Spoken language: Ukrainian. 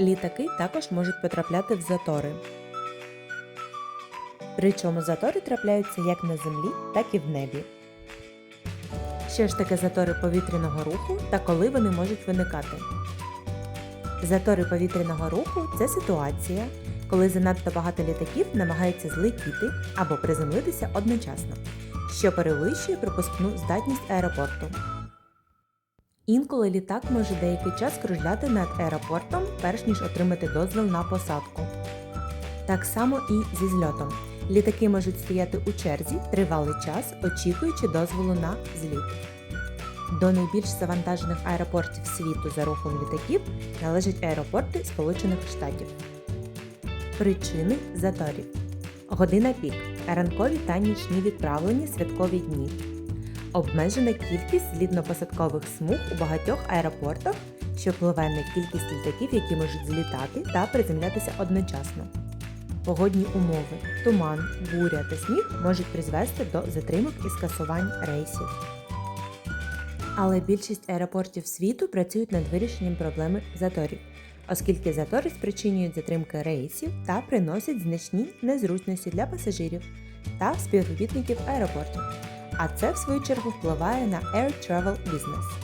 Літаки також можуть потрапляти в затори. Причому затори трапляються як на землі, так і в небі. Що ж таке затори повітряного руху та коли вони можуть виникати? Затори повітряного руху це ситуація, коли занадто багато літаків намагаються злетіти або приземлитися одночасно, що перевищує пропускну здатність аеропорту. Інколи літак може деякий час кружляти над аеропортом, перш ніж отримати дозвіл на посадку. Так само і зі зльотом. Літаки можуть стояти у черзі тривалий час, очікуючи дозволу на зліт. До найбільш завантажених аеропортів світу за рухом літаків належать аеропорти Сполучених Штатів. Причини заторів. Година пік. Ранкові та нічні відправлення святкові дні. Обмежена кількість злітно-посадкових смуг у багатьох аеропортах, що впливає на кількість літаків, які можуть злітати та приземлятися одночасно. Погодні умови, туман, буря та сніг можуть призвести до затримок і скасувань рейсів. Але більшість аеропортів світу працюють над вирішенням проблеми заторів, оскільки затори спричинюють затримки рейсів та приносять значні незручності для пасажирів та співробітників аеропортів. А це в свою чергу впливає на Air Travel Business.